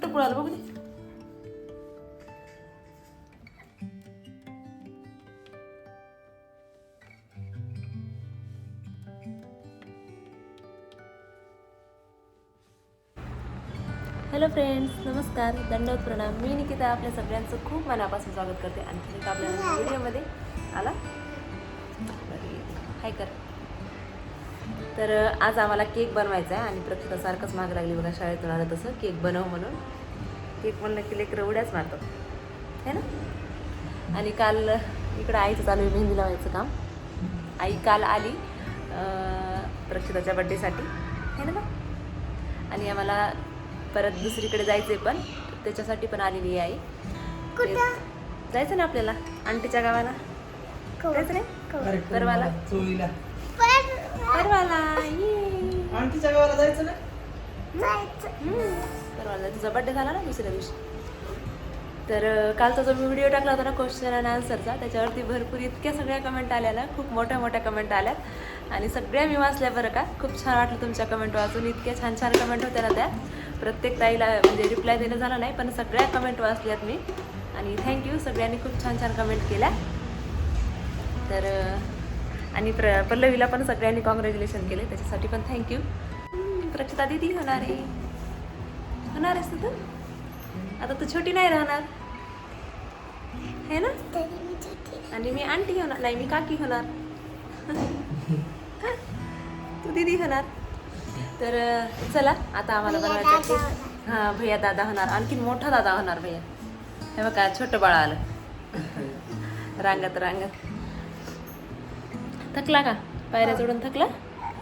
कुठं पुढं आलं बघू दे. हॅलो फ्रेंड्स नमस्कार. दंडवत प्रणाम. मी निकिता आपल्या सगळ्यांचं खूप मनापासून स्वागत करते. आणखी एक आपल्या व्हिडिओमध्ये आला. हाय कर. तर आज आम्हाला केक बनवायचा आहे आणि प्रत्येक सारखंच माग लागली बघा शाळेतून आलं तसं. केक बनव म्हणून. केक म्हणलं की लेकरं उड्याच मारतात. है ना? आणि काल इकडं आईचं चालू आहे मेहंदी लावायचं काम. आई काल आली अं, प्रक्षिताच्या बड्डेसाठी है ना? आणि आम्हाला परत दुसरीकडे जायचंय पण त्याच्यासाठी पण आलेली आहे आई. ते- जायचं ना आपल्याला आंटीच्या गावाला? जायचं नाही? परवाला परवाला ये. आणखीच्या गावाला जायचं ना. परवाला तुझा बड्डे झाला ना दुसऱ्या दिवशी. तर कालचा जो मी व्हिडिओ टाकला होता ना क्वेश्चन अँड आन्सरचा त्याच्यावरती भरपूर इतक्या सगळ्या कमेंट आल्या ना खूप मोठ्या मोठ्या कमेंट आल्यात आणि सगळ्या मी वाचल्या बरं का. खूप छान वाटलं तुमच्या कमेंट वाचून इतक्या छान छान कमेंट होत्या ना त्या. प्रत्येक ताईला म्हणजे रिप्लाय देणं झालं नाही पण सगळ्या कमेंट वाचल्यात मी. आणि थँक्यू सगळ्यांनी खूप छान छान कमेंट केल्या. तर आणि प्र पल्लवीला पण सगळ्यांनी कॉंग्रॅच्युलेशन केले. त्याच्यासाठी पण थँक्यू प्रक्षिता दिदी होणार आहे. होणार आहेस तू आता तू छोटी नाही राहणार. है ना? आणि मी आंटी होणार. नाही मी काकी होणार. तू दिदी होणार. तर चला आता आम्हाला बनवायचं हां भैया दादा होणार. आणखीन मोठा दादा होणार भैया. हे बघा छोटं बाळ आलं. रांगत रांगत. थकला का? पायऱ्या चढून थकला?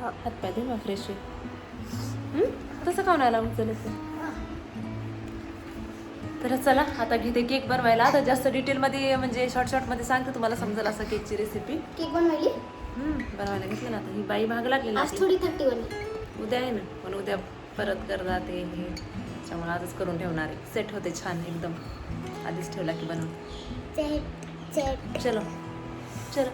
हात पाय दे मग फ्रेश होईल तसं खाऊन आला मग चल तर चला आता घेते केक बनवायला. आता जास्त डिटेलमध्ये म्हणजे शॉर्ट शॉर्टमध्ये सांगते तुम्हाला समजेल असं केकची रेसिपी केक बनवली बनवायला घेतलं ना आता. ही बाई महाग लागली ना आज. थोडी थर्टी बनली उद्या आहे ना. पण उद्या परत करतात ते हे. त्याच्यामुळे आजच करून ठेवणार आहे. सेट होते छान एकदम. आधीच ठेवला की बनवून. चलो. चलो.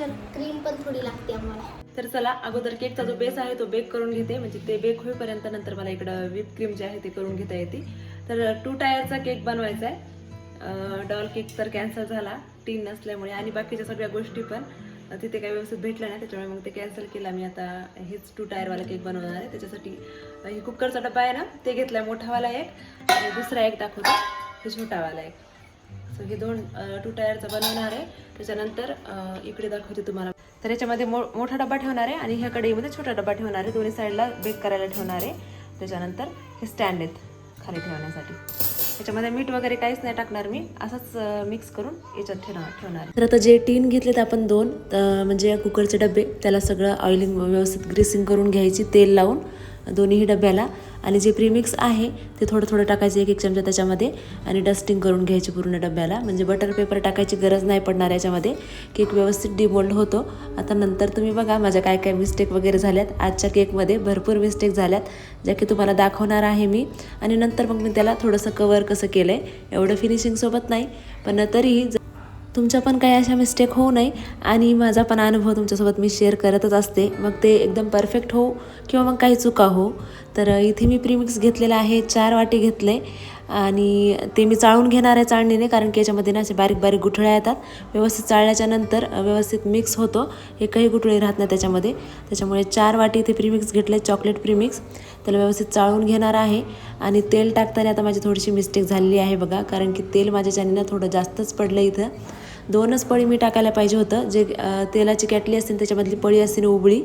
चलो क्रीम पण थोडी लागते आम्हाला. तर चला अगोदर केकचा जो बेस आहे तो बेक करून घेते. म्हणजे ते बेक होईपर्यंत नंतर मला इकडं व्हिप क्रीम जे आहे ते करून घेता येते. तर टू टायरचा केक बनवायचा आहे. डॉल केक तर कॅन्सल झाला. टीन नसल्यामुळे आणि बाकीच्या सगळ्या गोष्टी पण तिथे काही व्यवस्थित भेटल्या नाही. त्याच्यामुळे मग ते कॅन्सल केला. मी आता हेच टू टायरवाला केक बनवणार आहे. त्याच्यासाठी हे कुकरचा डबा आहे ना ते घेतला मोठावाला एक. आणि दुसरा एक दाखवतो हे छोटावाला एक. सो हे दोन टू टायरचं बनवणार आहे. त्याच्यानंतर इकडे दाखवते तुम्हाला. तर याच्यामध्ये मो मोठा डबा ठेवणार आहे आणि ह्या कढईमध्ये छोटा डबा ठेवणार आहे. दोन्ही साईडला बेक करायला ठेवणार आहे. त्याच्यानंतर हे स्टँड आहेत खाली ठेवण्यासाठी. याच्यामध्ये मीठ वगैरे काहीच नाही टाकणार मी. असंच मिक्स करून याच्यात ठेवणार ठेवणार तर आता जे टीन घेतलेत आपण दोन म्हणजे कुकरचे डबे त्याला सगळं ऑइलिंग व्यवस्थित ग्रीसिंग करून घ्यायची तेल लावून. दोन्हीही डब्याला. आणि जे प्रीमिक्स आहे ते थोडं थोडं टाकायचं एक एक चमचा त्याच्यामध्ये. आणि डस्टिंग करून घ्यायची पूर्ण डब्याला. म्हणजे बटर पेपर टाकायची गरज नाही पडणार याच्यामध्ये. केक व्यवस्थित डिमोल्ड होतो. आता नंतर तुम्ही बघा माझ्या काय काय मिस्टेक वगैरे झाल्यात. आजच्या केकमध्ये भरपूर मिस्टेक झाल्यात ज्या की तुम्हाला दाखवणार आहे मी. आणि नंतर मग मी त्याला थोडंसं कवर कसं केलं आहे एवढं फिनिशिंगसोबत नाही. पण तरीही ज- तुमच्या पण काही अशा मिस्टेक होऊ नये आणि माझा पण अनुभव तुमच्यासोबत मी शेअर करतच असते. मग ते एकदम परफेक्ट हो किंवा मग काही चुका हो. तर इथे मी प्रीमिक्स घेतलेलं आहे चार वाटी घेतले आणि ते मी चाळून घेणार आहे चाळणीने कारण की याच्यामध्ये ना असे बारीक बारीक गुठळ्या येतात. व्यवस्थित चाळल्याच्या नंतर व्यवस्थित मिक्स होतो. एकही गुठळी राहत नाही त्याच्यामध्ये. त्याच्यामुळे चार वाटी इथे प्रीमिक्स घेतले चॉकलेट प्रीमिक्स त्याला व्यवस्थित चाळून घेणार आहे आणि तेल टाकताना आता माझी थोडीशी मिस्टेक झालेली आहे बघा. कारण की तेल माझ्याच्याने ना थोडं जास्तच पडलं इथं. दोनच पळी मी टाकायला पाहिजे होतं. जे तेलाची कॅटली असते ना, त्याच्यामधली पळी असते ना उबळी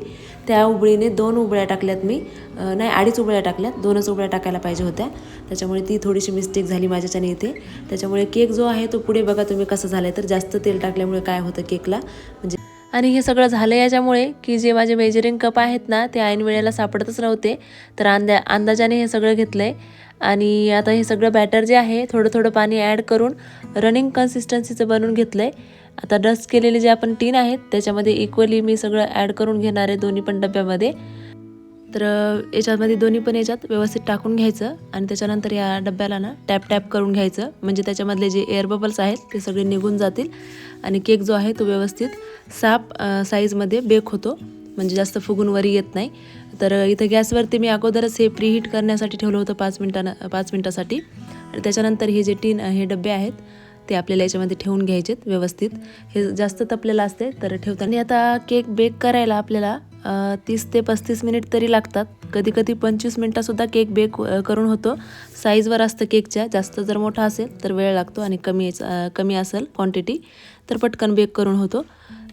त्या उबळीने दोन उबळ्या टाकल्यात मी. नाही अडीच उबळ्या टाकल्यात. दोनच उबळ्या टाकायला पाहिजे होत्या. त्याच्यामुळे ती थोडीशी मिस्टेक झाली माझ्याच्याने इथे. त्याच्यामुळे केक जो आहे तो पुढे बघा तुम्ही कसं झालं तर जास्त तेल टाकल्यामुळे काय होतं केकला म्हणजे आणि हे सगळं झालं याच्यामुळे की जे माझे मेजरिंग कप आहेत ना ते ऐन वेळेला सापडतच नव्हते. तर अंदा अंदाजाने हे सगळं घेतलं आहे आणि आता हे सगळं बॅटर जे आहे थोडं थोडं पाणी ॲड करून रनिंग कन्सिस्टन्सीचं बनवून घेतलं आहे आता डस्ट केलेले जे आपण टीन आहेत त्याच्यामध्ये इक्वली मी सगळं ॲड करून घेणार आहे दोन्ही पण डब्यामध्ये. तर याच्यामध्ये दोन्ही पण याच्यात व्यवस्थित टाकून घ्यायचं आणि त्याच्यानंतर या डब्याला ना टॅप टॅप करून घ्यायचं. म्हणजे त्याच्यामधले जे एअर बबल्स आहेत ते सगळे निघून जातील आणि केक जो आहे तो व्यवस्थित साफ साईजमध्ये बेक होतो. म्हणजे जास्त फुगून वरी येत नाही. तर इथं गॅसवरती मी अगोदरच हे प्रीहीट करण्यासाठी ठेवलं होतं पाच मिनटानं पाच मिनटासाठी. आणि त्याच्यानंतर हे जे टीन हे डबे आहेत ते आपल्याला याच्यामध्ये ठेवून घ्यायचेत व्यवस्थित. हे जास्त तपलेलं असते तर ठेवताना. आता केक बेक करायला आपल्याला तीस ते पस्तीस मिनिट तरी लागतात. कधी कधी पंचवीस मिनटासुद्धा केक बेक करून होतो. साईजवर असतं केकच्या. जास्त जर मोठा असेल तर वेळ लागतो आणि कमी कमी असेल क्वांटिटी तर पटकन बेक करून होतो.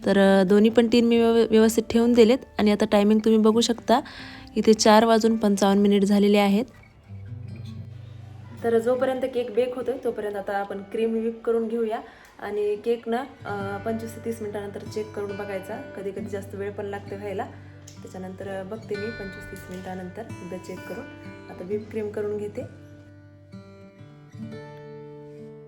तर दोन्ही पण तीन मी व्यव व्यवस्थित ठेवून दिलेत. आणि आता टायमिंग तुम्ही बघू शकता इथे चार वाजून पंचावन्न मिनिट झालेले आहेत. तर जोपर्यंत केक बेक होतो तोपर्यंत आता आपण क्रीम व्हीप करून घेऊया. आणि केक ना पंचवीस ते तीस मिनटानंतर चेक करून बघायचा. कधी कधी जास्त वेळ पण लागते व्हायला त्याच्यानंतर बघते मी पंचवीस तीस मिनटानंतर एकदा चेक करून. आता विप क्रीम करून घेते.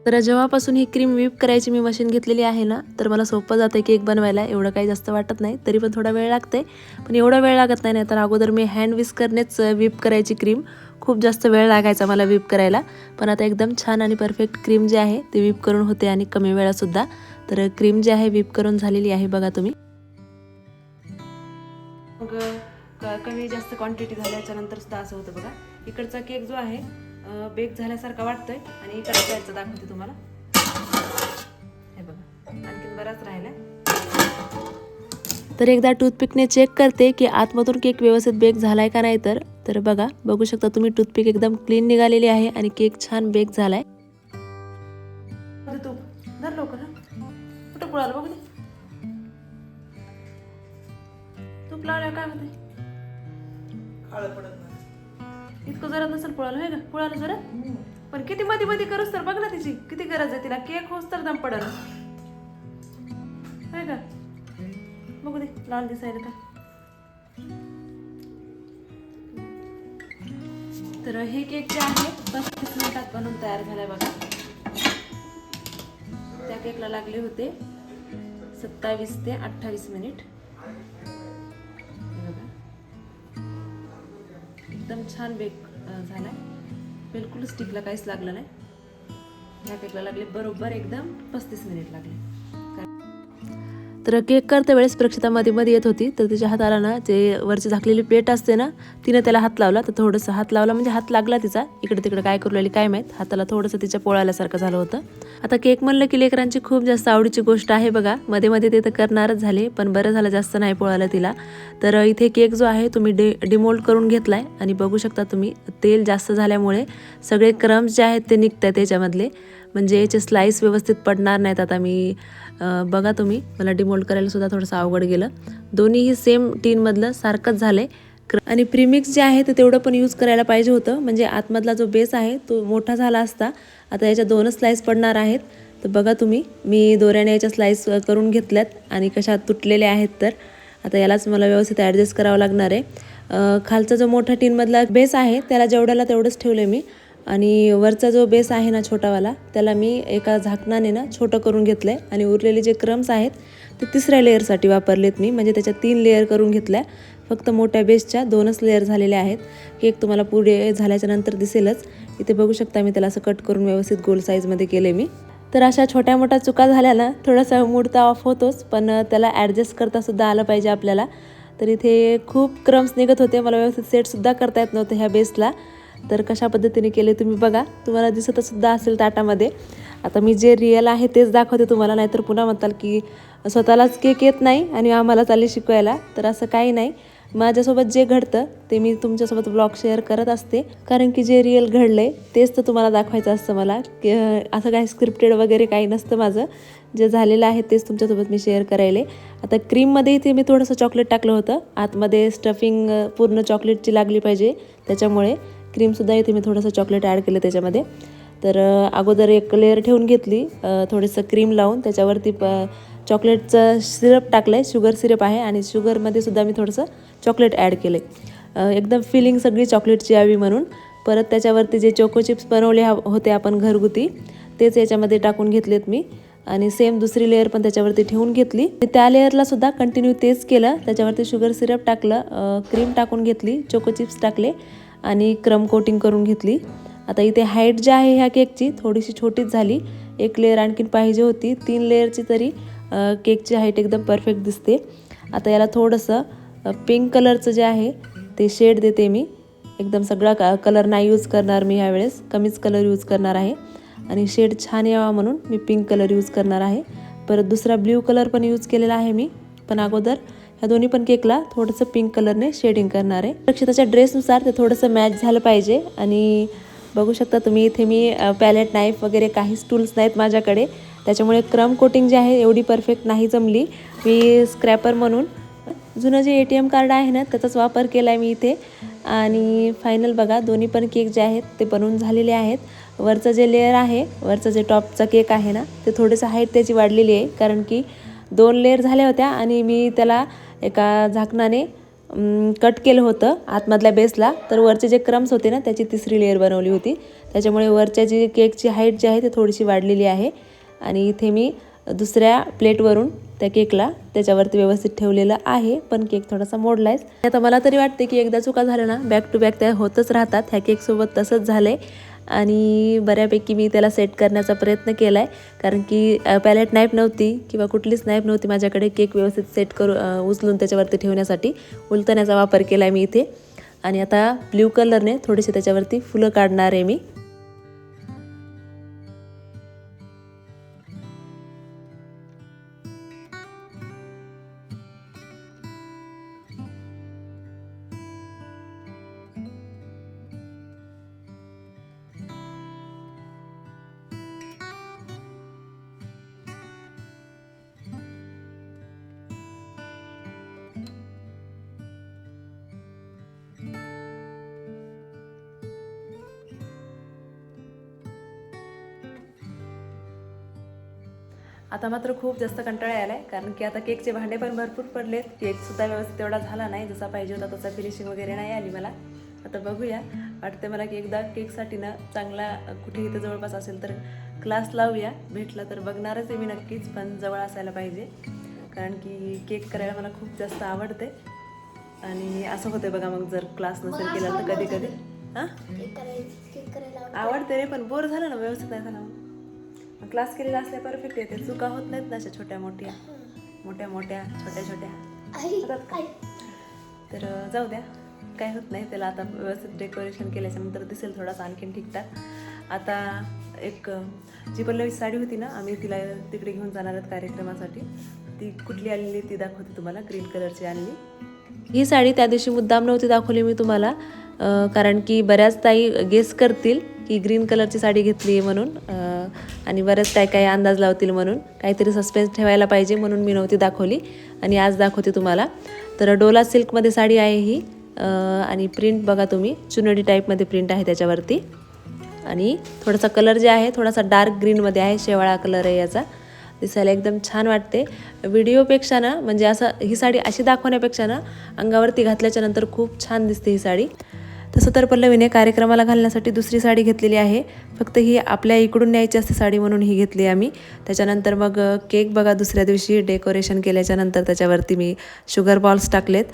तर जेव्हापासून ही क्रीम व्हीप करायची मी मशीन घेतलेली आहे ना तर मला सोपं जातं केक बनवायला. एवढं काही जास्त वाटत नाही तरी पण थोडा वेळ लागते पण एवढा वेळ लागत नाही तर अगोदर मी हँड विस्करनेच व्हीप करायची क्रीम खूप जास्त वेळ लागायचा मला व्हीप करायला. पण आता एकदम छान आणि परफेक्ट क्रीम जी आहे ती व्हीप करून होते आणि कमी वेळासुद्धा. तर क्रीम जी आहे व्हीप करून झालेली आहे बघा तुम्ही. मग कमी जास्त क्वांटिटी झाल्याच्यानंतर सुद्धा असं होतं बघा. इकडचा केक जो आहे बेक झाल्यासारखा वाटतोय आणि इकडचा यायचं दाखवते तुम्हाला. हे बघा आणखीन बराच राहिलाय. तर एकदा टूथपिकने चेक करते की आतमधून केक व्यवस्थित बेक झालाय का नाही तर. तर बघा बघू शकता तुम्ही टूथपिक एकदम क्लीन निघालेली आहे आणि केक छान बेक झालाय. तूप लावल्यावर काय होते इतकं जरा नसेल पुळालं होय का पुळालं जरा पण किती मध्ये मध्ये करूस तर बघ ना तिची किती गरज आहे तिला. केक होस तर दम पडल. आहे का बघू दे लाल दिसायला का तर हे केक जे आहे पस्तीस मिनिटात बनवून तयार झालाय बघा. त्या केकला लागले होते सत्तावीस ते अठ्ठावीस मिनिट. एकदम छान बेक झाला आहे बिलकुल स्टिकला काहीच लागलं नाही. ह्या केकला लागले बरोबर एकदम पस्तीस मिनिट लागले. तर केक करते वेळेस प्रक्षिता मध्ये मध्ये येत होती तर तिच्या हाताला ना जे वरची झाकलेली प्लेट असते ना तिनं त्याला हात लावला तर थोडंसं हात लावला म्हणजे हात लागला तिचा इकडे तिकडे काय करू लागली काय माहीत हाताला थोडंसं तिच्या पोळाल्यासारखं झालं होतं. आता केक म्हणलं की लेकरांची खूप जास्त आवडीची गोष्ट आहे बघा मध्ये मध्ये ते तर करणारच झाले पण बरं झालं जास्त नाही पोळालं तिला. तर इथे केक जो आहे तुम्ही डे डिमोल्ड करून घेतलाय आणि बघू शकता तुम्ही तेल जास्त झाल्यामुळे सगळे क्रम्स जे आहेत ते निघत आहेत त्याच्यामधले. म्हणजे याचे स्लाईस व्यवस्थित पडणार नाहीत आता मी बघा तुम्ही मला डिमोल्ड करायला सुद्धा थोडंसं अवघड गेलं. दोन्हीही सेम टीनमधलं सारखंच झालं आहे आणि प्रीमिक्स जे आहे ते तेवढं पण यूज करायला पाहिजे होतं. म्हणजे आतमधला जो बेस आहे तो मोठा झाला असता आता याच्या दोनच स्लाईस पडणार आहेत. तर बघा तुम्ही मी दोऱ्याने याच्या स्लाईस करून घेतल्यात आणि कशा तुटलेल्या आहेत तर. आता यालाच मला व्यवस्थित ॲडजस्ट करावं लागणार आहे. खालचा जो मोठा टीनमधला बेस आहे त्याला जेवढ्याला तेवढंच ठेवलं मी. आणि वरचा जो बेस आहे ना छोटावाला त्याला मी एका झाकणाने ना छोटं करून घेतलं आहे आणि उरलेले जे क्रम्स आहेत ते तिसऱ्या लेअरसाठी वापरलेत मी. म्हणजे त्याच्या तीन लेअर करून घेतल्या. फक्त मोठ्या बेसच्या दोनच लेअर झालेल्या आहेत. केक तुम्हाला पुढे झाल्याच्यानंतर दिसेलच. इथे बघू शकता मी त्याला असं कट करून व्यवस्थित गोल साईजमध्ये केले मी. तर अशा छोट्या मोठ्या चुका झाल्या ना थोडासा मूड तर ऑफ होतोच पण त्याला ॲडजस्ट करतासुद्धा आलं पाहिजे आपल्याला. तर इथे खूप क्रम्स निघत होते. मला व्यवस्थित सेटसुद्धा करता येत नव्हतं ह्या बेसला. तर कशा पद्धतीने केले तुम्ही बघा. तुम्हाला दिसतच सुद्धा असेल ताटामध्ये. आता मी जे रिअल आहे तेच दाखवते तुम्हाला नाहीतर पुन्हा म्हणताल की स्वतःलाच केक येत नाही आणि आम्हाला चालले शिकवायला. तर असं काही नाही. माझ्यासोबत जे घडतं ते मी तुमच्यासोबत ब्लॉग शेअर करत असते. कारण की जे रिअल घडलं आहे तेच तर तुम्हाला दाखवायचं असतं मला. की असं काही स्क्रिप्टेड वगैरे काही नसतं माझं. जे झालेलं आहे तेच तुमच्यासोबत मी शेअर करायले. आता क्रीममध्ये इथे मी थोडंसं चॉकलेट टाकलं होतं. आतमध्ये स्टफिंग पूर्ण चॉकलेटची लागली पाहिजे त्याच्यामुळे. क्रीमसुद्धा इथे मी थोडंसं चॉकलेट ॲड केलं त्याच्यामध्ये. तर अगोदर एक लेअर ठेवून घेतली. थोडंसं क्रीम लावून त्याच्यावरती प चॉकलेटचं सिरप टाकलं आहे शुगर सिरप आहे आणि शुगरमध्ये सुद्धा मी थोडंसं चॉकलेट ॲड केलं आहे एकदम फिलिंग सगळी चॉकलेटची यावी म्हणून. परत त्याच्यावरती जे चोको चिप्स बनवले होते आपण घरगुती तेच याच्यामध्ये टाकून घेतलेत मी. आणि सेम दुसरी लेअर पण त्याच्यावरती ठेवून घेतली. त्या लेअरला सुद्धा कंटिन्यू तेच केलं. त्याच्यावरती शुगर सिरप टाकलं. क्रीम टाकून घेतली. चोको चिप्स टाकले. आणि क्रम कोटिंग करून घेतली. आता इथे हाईट जी आहे ह्या केकची थोडीशी छोटीच झाली. एक लेअर आणखीन पाहिजे होती. तीन लेअरची तरी केकची हाईट एकदम परफेक्ट दिसते. आता याला थोडंसं पिंक कलरचं जे आहे ते शेड देते मी. एकदम सगळा क कलर नाही यूज करणार मी ह्यावेळेस. कमीच कलर यूज करणार आहे. आणि शेड छान यावा म्हणून मी पिंक कलर यूज करणार आहे. परत दुसरा ब्ल्यू कलर पण यूज केलेला आहे मी. पण अगोदर ह्या दोन्ही पण केकला थोडंसं पिंक कलरने शेडिंग करणार आहे. रक्षिताच्या ड्रेसनुसार ते थोडंसं मॅच झालं पाहिजे. आणि बघू शकता तुम्ही इथे मी पॅलेट नाईफ वगैरे काहीच टूल्स नाहीत माझ्याकडे. त्याच्यामुळे क्रम कोटिंग जी आहे एवढी परफेक्ट नाही जमली. मी स्क्रॅपर म्हणून जुनं जे ए टी एम कार्ड आहे ना त्याचाच वापर केला आहे मी इथे. आणि फायनल बघा दोन्ही पण केक जे आहेत ते बनवून झालेले आहेत. वरचं जे लेअर आहे वरचं जे टॉपचा केक आहे ना ते थोडंसं हाईट त्याची वाढलेली आहे. कारण की दोन लेअर झाल्या होत्या आणि मी त्याला एका झाकणाने कट केलं होतं आतमधल्या बेसला तर वरचे जे क्रम्स होते ना त्याची तिसरी लेअर बनवली होती. त्याच्यामुळे वरच्या जी केकची हाईट जी आहे ती थोडीशी वाढलेली आहे. आणि इथे मी दुसऱ्या प्लेटवरून त्या केकला त्याच्यावरती व्यवस्थित ठेवलेलं आहे. पण केक थोडासा मोडला आहे आता मला तरी वाटते की एकदा चुका झाल्या ना बॅक टू बॅक त्या होतच राहतात. ह्या केकसोबत तसंच झालं आहे आणि बऱ्यापैकी मी त्याला सेट करण्याचा प्रयत्न केला आहे कारण की पॅलेट नाईफ नव्हती किंवा कुठलीच नाईफ नव्हती माझ्याकडे. केक व्यवस्थित सेट करू उचलून त्याच्यावरती ठेवण्यासाठी उलतण्याचा वापर केला आहे मी इथे. आणि आता ब्ल्यू कलरने थोडीशी त्याच्यावरती फुलं काढणार आहे मी. आता मात्र खूप जास्त कंटाळा आलाय कारण की आता केकचे भांडे पण भरपूर पडलेत. केक सुद्धा व्यवस्थित तेवढा झाला नाही जसा पाहिजे होता तसा फिनिशिंग वगैरे नाही आली मला. आता बघूया. वाटते मला की एकदा केकसाठी ना चांगला कुठे इथे जवळपास असेल तर क्लास लावूया. भेटला तर बघणारच आहे मी नक्कीच पण जवळ असायला पाहिजे. कारण की केक करायला मला खूप जास्त आवडते आणि असं होते बघा मग जर क्लास नसेल केला तर कधी कधी हां? आवडतं. रे पण बोर झालं ना व्यवस्थित नाही झालं. क्लास केलेला असल्या परफेक्ट येते चुका होत नाहीत ना अशा छोट्या मोठ्या. मोठ्या मोठ्या छोट्या छोट्या. होतात का? तर जाऊ द्या. काय होत नाही. त्याला आता व्यवस्थित डेकोरेशन केल्याच्यानंतर दिसेल थोडासा आणखीन ठीकठाक. आता एक जी पल्लवी साडी होती ना आम्ही तिला तिकडे घेऊन जाणार आहेत कार्यक्रमासाठी. ती कुठली आलेली ती दाखवते तुम्हाला. ग्रीन कलरची आणली. ही साडी त्या दिवशी मुद्दाम नव्हती दाखवली मी तुम्हाला. कारण की बऱ्याच ताई गेस करतील की ग्रीन कलरची साडी घेतली आहे म्हणून आणि बरंच काय काय अंदाज लावतील म्हणून. काहीतरी सस्पेन्स ठेवायला पाहिजे म्हणून मी नव्हती दाखवली. आणि आज दाखवते तुम्हाला. तर डोला सिल्कमध्ये साडी आहे ही. आणि प्रिंट बघा तुम्ही. चुनडी टाईपमध्ये प्रिंट आहे त्याच्यावरती. आणि थोडासा कलर जे आहे थोडासा डार्क ग्रीनमध्ये आहे. शेवाळा कलर आहे याचा. दिसायला एकदम छान वाटते. व्हिडिओपेक्षा ना म्हणजे असं ही साडी अशी दाखवण्यापेक्षा ना अंगावरती घातल्याच्या नंतर खूप छान दिसते ही साडी. तसं तर पल्लवीने कार्यक्रमाला घालण्यासाठी दुसरी साडी घेतलेली आहे. फक्त ही आपल्या इकडून न्यायची असते साडी म्हणून ही घेतली आम्ही. त्याच्यानंतर मग केक बघा दुसऱ्या दिवशी डेकोरेशन केल्याच्यानंतर त्याच्यावरती मी शुगर बॉल्स टाकलेत.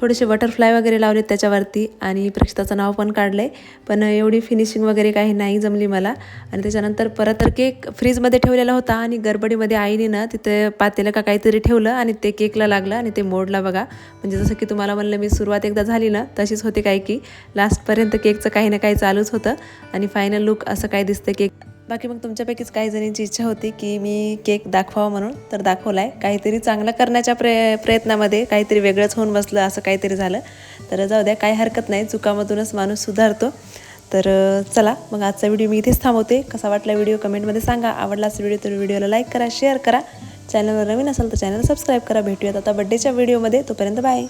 थोडेसे बटरफ्लाय वगैरे लावलेत त्याच्यावरती आणि प्रक्षिताचं नाव पण काढलं आहे पण एवढी फिनिशिंग वगैरे काही नाही जमली मला. आणि त्याच्यानंतर परत तर केक फ्रीजमध्ये ठेवलेला होता आणि गडबडीमध्ये आईने ना तिथे पातेलं का काहीतरी ठेवलं आणि ते केकला लागलं आणि ते मोडला बघा. म्हणजे जसं की तुम्हाला म्हणलं मी सुरुवात एकदा झाली ना तशीच होते काय की लास्टपर्यंत केकचं काही ना काही चालूच होतं. आणि फायनल लुक असं काय दिसतं केक बाकी मग तुमच्यापैकीच काही जणींची इच्छा होती की मी केक दाखवावा म्हणून तर दाखवला आहे काहीतरी चांगलं करण्याच्या प्रय प्रयत्नामध्ये काहीतरी वेगळंच होऊन बसलं असं काहीतरी झालं. तर जाऊ द्या काही हरकत नाही. चुकामधूनच माणूस सुधारतो. तर चला मग आजचा व्हिडिओ मी इथेच थांबवते. कसा वाटला व्हिडिओ कमेंटमध्ये सांगा. आवडला असेल व्हिडिओ तर व्हिडिओला लाईक करा शेअर करा. चॅनलवर नवीन असेल तर चॅनल सबस्क्राईब करा. भेटूयात आता बड्डेच्या व्हिडिओमध्ये. तोपर्यंत बाय.